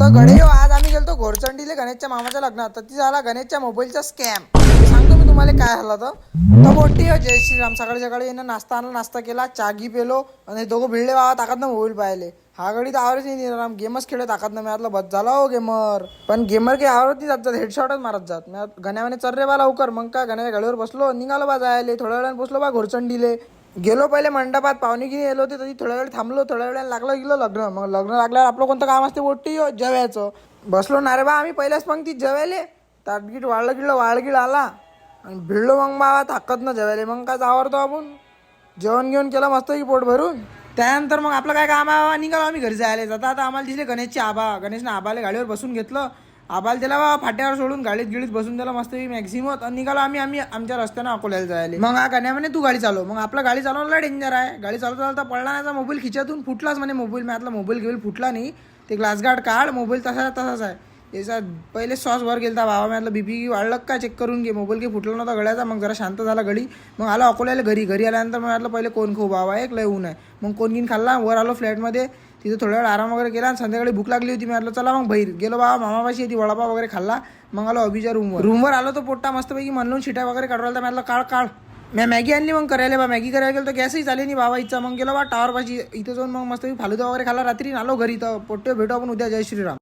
तर गणे हो, आज आम्ही गेलतो घोरचंडीले गणेशच्या मामाच्या लग्नात. तर ती झाला गणेशच्या मोबाईलचा स्कॅम. सांगतो मी तुम्हाला काय झालं तर तर मोठी हो जय श्रीराम. सकाळी सकाळी येणं नाश्ता आणला नाश्ता केला चागी पेलो आणि दोघं भिडले बाबा ताकद ना मोबाईल पाहिले. हा गडी तर आवडच नाही राम गेमच खेळत ताकद ना मी बस झाला हो गेमर. पण गेमर काही आवडत नाही जात जात हेडशॉटच मारत जात. मी गण्यावाने चल रे बा लवकर. मग काय गण्याच्या गाडीवर बसलो निघालो बा जायले. थोड्या वेळाने बसलो बा घोरचंडीले गेलो पहिले मंडपात पाहुणे गिनी गेलो होते तरी थोड्या वेळ थांबलो थोड्या वेळ लागलं गेलो लग्न. मग लग्न लागल्यावर आपलं कोणतं काम असते बोटी हो, जेवायचं. बसलो ना रे बा आम्ही पहिल्याच पंक्तीत जेवायले. ताटगीट वाळलं गिळलं वाळगिळ आला. आणि भिडलो मग बाबा ताकद न जेवायले. मग काय आवडतो आपण? जेवण घेऊन केलं मस्त की पोट भरून. त्यानंतर मग आपलं काय काम आहे? निघालो आम्ही घरी जायला. जाता आता आम्हाला दिसले गणेशचे आबा गणेशने आबाले गाडीवर बसून घेतलं. आबाल त्याला बा फाट्यावर सोडून गाडीत गिळीत बसून त्याला मस्त मॅक्झिमम आणि निघालो आम्ही आम्ही आमच्या रस्त्यानं अकोल्याला जायला. मग हा गाण्या म्हणे तू गाडी चालव. मग आपला गाडी चालवण्याला डेंजर आहे. गाडी चालवता चालवता पडला नाही मोबाईल खिच्यातून फुटलाच म्हणे मोबाईल मी आतला मोबाईल घेऊन फुटला नाही. ते ग्लास गार्ड काढ मोबाईल तसा तसाच आहे. याचा पहिले सॉस वर गेलता बाबा. मी बीपी वाढलं का चेक करून घे. मोबाईल घे फुटला नव्हता गळ्याचा. मग जरा शांत झाला गळी मग आलो अकोल्याला घरी. घरी आल्यानंतर मग म्हटलं पहिले कोण खाऊ बाबा? एक लय ऊन आहे. मग कोण घेऊन खाल्ला? वर आलो फ्लॅटमध्ये तिथं थोड्या वेळ आराम वगैरे केला आणि संध्याकाळी भूक लागली होती. मी म्हटलं चला मग बहीर. गेलो बाबा मामापाशी येते वडापाव वगैरे खाल्ला. मग आलो अभिच्या रूमवर रूमवर आलो तो पोट्टा मस्तपैकी म्हणून शिट्या वगैरे काढवायला म्हटलं काळ काढ. मी मॅगी आणली मग करायला. बा मॅगी करायला गेलो तर गॅसही चालली नाही. बाबा इच्छा मग गेलो बा टावरपाशी इथं जाऊन मग मस्त फालुदा वगैरे खाल्ला. रात्री आलो घरी तर. पोट्टे भेटू आपण उद्या. जय श्रीराम.